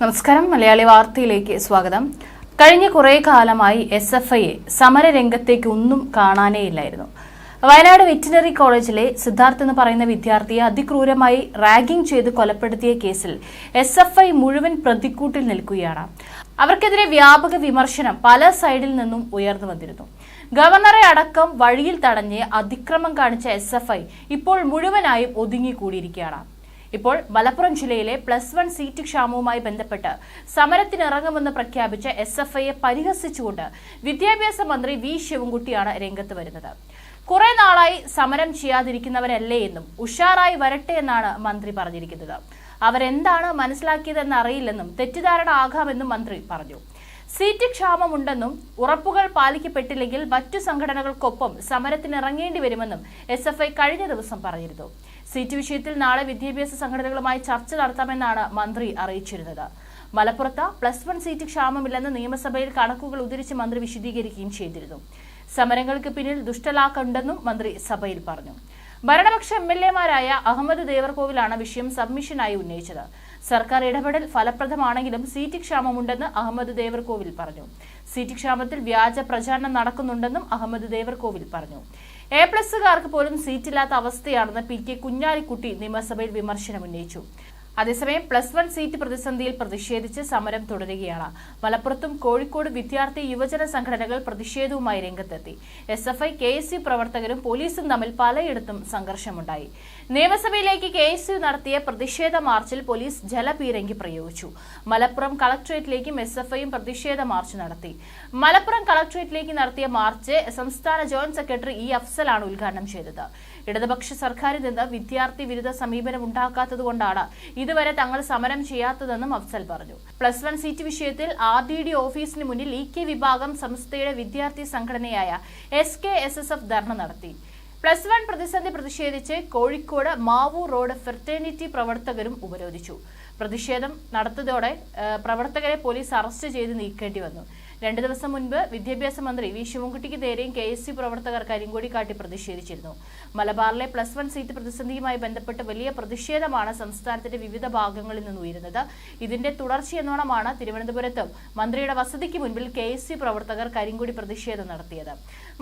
നമസ്കാരം. മലയാളി വാർത്തയിലേക്ക് സ്വാഗതം. കഴിഞ്ഞ കുറേ കാലമായി എസ് എഫ് ഐയെ സമരരംഗത്തേക്ക് ഒന്നും കാണാനേ ഇല്ലായിരുന്നു. വയനാട് വെറ്റിനറി കോളേജിലെ സിദ്ധാർത്ഥ് എന്ന് പറയുന്ന വിദ്യാർത്ഥിയെ അതിക്രൂരമായി റാഗിംഗ് ചെയ്ത് കൊലപ്പെടുത്തിയ കേസിൽ എസ് എഫ് ഐ മുഴുവൻ പ്രതിക്കൂട്ടിൽ നിൽക്കുകയാണ്. അവർക്കെതിരെ വ്യാപക വിമർശനം പല സൈഡിൽ നിന്നും ഉയർന്നു വന്നിരുന്നു. ഗവർണറെ അടക്കം വഴിയിൽ തടഞ്ഞ് അതിക്രമം കാണിച്ച എസ് ഇപ്പോൾ മുഴുവനായും ഒതുങ്ങിക്കൂടിയിരിക്കുകയാണ്. ഇപ്പോൾ മലപ്പുറം ജില്ലയിലെ പ്ലസ് വൺ സീറ്റ് ക്ഷാമവുമായി ബന്ധപ്പെട്ട് സമരത്തിനിറങ്ങുമെന്ന് പ്രഖ്യാപിച്ച എസ് എഫ് ഐയെ പരിഹസിച്ചുകൊണ്ട് വിദ്യാഭ്യാസ മന്ത്രി വി ശിവൻകുട്ടിയാണ് രംഗത്ത് വരുന്നത്. കുറെ നാളായി സമരം ചെയ്യാതിരിക്കുന്നവരല്ലേ എന്നും ഉഷാറായി വരട്ടെ എന്നാണ് മന്ത്രി പറഞ്ഞിരിക്കുന്നത്. അവരെന്താണ് മനസ്സിലാക്കിയതെന്ന് അറിയില്ലെന്നും തെറ്റിദ്ധാരണ ആകാമെന്നും മന്ത്രി പറഞ്ഞു. സീറ്റ് ക്ഷാമമുണ്ടെന്നും ഉറപ്പുകൾ പാലിക്കപ്പെട്ടില്ലെങ്കിൽ മറ്റു സംഘടനകൾക്കൊപ്പം സമരത്തിനിറങ്ങേണ്ടി വരുമെന്നും എസ് എഫ് ഐ കഴിഞ്ഞ ദിവസം പറഞ്ഞിരുന്നു. സീറ്റ് വിഷയത്തിൽ നാളെ വിദ്യാഭ്യാസ സംഘടനകളുമായി ചർച്ച നടത്താമെന്നാണ് മന്ത്രി അറിയിച്ചിരുന്നത്. മലപ്പുറത്ത് പ്ലസ് വൺ സീറ്റ് ക്ഷാമമില്ലെന്ന് നിയമസഭയിൽ കണക്കുകൾ ഉദ്ധരിച്ച് മന്ത്രി വിശദീകരിക്കുകയും ചെയ്തിരുന്നു. സമരങ്ങൾക്ക് പിന്നിൽ ദുഷ്ടലാക്കുണ്ടെന്നും മന്ത്രി സഭയിൽ പറഞ്ഞു. ഭരണപക്ഷ എം എൽ എമാരായ അഹമ്മദ് ദേവർകോവിലാണ് വിഷയം സബ്മിഷനായി ഉന്നയിച്ചത്. സർക്കാർ ഇടപെടൽ ഫലപ്രദമാണെങ്കിലും സീറ്റ് ക്ഷാമമുണ്ടെന്ന് അഹമ്മദ് ദേവർകോവിൽ പറഞ്ഞു. സീറ്റ് ക്ഷാമത്തിൽ വ്യാജ പ്രചാരണം നടക്കുന്നുണ്ടെന്നും അഹമ്മദ് ദേവർകോവിൽ പറഞ്ഞു. എ പ്ലസുകാർക്ക് പോലും സീറ്റില്ലാത്ത അവസ്ഥയാണെന്ന് പി കെ കുഞ്ഞാലിക്കുട്ടി നിയമസഭയിൽ വിമർശനം ഉന്നയിച്ചു അതേസമയം പ്ലസ് വൺ സീറ്റ് പ്രതിസന്ധിയിൽ പ്രതിഷേധിച്ച് സമരം തുടരുകയാണ്. മലപ്പുറത്തും കോഴിക്കോട് വിദ്യാർത്ഥി യുവജന സംഘടനകൾ പ്രതിഷേധവുമായി രംഗത്തെത്തി. S F I K S U പ്രവർത്തകരും പോലീസും തമ്മിൽ പലയിടത്തും സംഘർഷമുണ്ടായി. നിയമസഭയിലേക്ക് കെ എസ് യു നടത്തിയ പ്രതിഷേധ മാർച്ചിൽ പോലീസ് ജലപീരങ്കി പ്രയോഗിച്ചു. മലപ്പുറം കളക്ടറേറ്റിലേക്കും എസ് എഫ് ഐയും പ്രതിഷേധ മാർച്ച് നടത്തി. മലപ്പുറം കളക്ടറേറ്റിലേക്ക് നടത്തിയ മാർച്ച് സംസ്ഥാന ജോയിന്റ് സെക്രട്ടറി ഇ അഫ്സലാണ് ഉദ്ഘാടനം ചെയ്തത്. ഇടതുപക്ഷ സർക്കാരിൽ നിന്ന് വിദ്യാർത്ഥി വിരുദ്ധ സമീപനം ഉണ്ടാക്കാത്തതുകൊണ്ടാണ് ഇതുവരെ തങ്ങൾ സമരം ചെയ്യാത്തതെന്നും അഫ്സൽ പറഞ്ഞു. പ്ലസ് വൺ സീറ്റ് വിഷയത്തിൽ ആർ ഡി ഡി ഓഫീസിന് മുന്നിൽ ഇ കെ വിഭാഗം സംസ്ഥയുടെ വിദ്യാർത്ഥി സംഘടനയായ S K S S F dharna നടത്തി. പ്ലസ് വൺ പ്രതിസന്ധി പ്രതിഷേധിച്ച് കോഴിക്കോട് മാവൂർ റോഡ് ഫെർട്ടേണിറ്റി പ്രവർത്തകരും ഉപരോധിച്ചു. പ്രതിഷേധം നടത്തതോടെ പ്രവർത്തകരെ പോലീസ് അറസ്റ്റ് ചെയ്ത് നീക്കേണ്ടി വന്നു. രണ്ടു ദിവസം മുൻപ് വിദ്യാഭ്യാസ മന്ത്രി വി ശിവൻകുട്ടിക്ക് നേരെയും കെ എസ് സി പ്രവർത്തകർ കാട്ടി പ്രതിഷേധിച്ചിരുന്നു. മലബാറിലെ പ്ലസ് വൺ സീറ്റ് പ്രതിസന്ധിയുമായി ബന്ധപ്പെട്ട് വലിയ പ്രതിഷേധമാണ് സംസ്ഥാനത്തിന്റെ വിവിധ ഭാഗങ്ങളിൽ നിന്ന് ഉയരുന്നത്. ഇതിന്റെ തുടർച്ചയെന്നോണമാണ് തിരുവനന്തപുരത്തും മന്ത്രിയുടെ വസതിക്ക് മുൻപിൽ കെ പ്രവർത്തകർ കരിങ്കൊടി പ്രതിഷേധം നടത്തിയത്.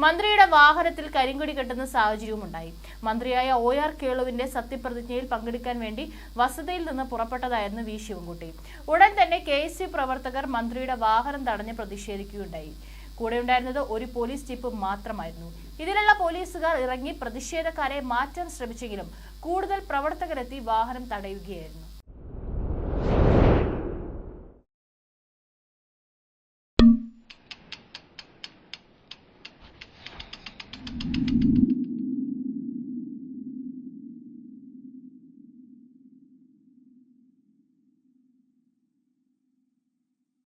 മന്ത്രിയുടെ വാഹനത്തിൽ കരിങ്കൊടി കെട്ടുന്ന സാഹചര്യവും ഉണ്ടായി. മന്ത്രിയായ ഒ ആർ കേളുവിന്റെ സത്യപ്രതിജ്ഞയിൽ പങ്കെടുക്കാൻ വേണ്ടി വസതിയിൽ നിന്ന് പുറപ്പെട്ടതായിരുന്നു വി ശിവൻകുട്ടി. ഉടൻ തന്നെ കെ പ്രവർത്തകർ മന്ത്രിയുടെ വാഹനം തടഞ്ഞ് പ്രതിഷേധിക്കുകയുണ്ടായി. കൂടെ ഉണ്ടായിരുന്നത് ഒരു പോലീസ് ജീപ്പ് മാത്രമായിരുന്നു. ഇതിലുള്ള പോലീസുകാർ ഇറങ്ങി പ്രതിഷേധക്കാരെ മാറ്റാൻ ശ്രമിച്ചെങ്കിലും കൂടുതൽ പ്രവർത്തകരെത്തി വാഹനം തടയുകയായിരുന്നു.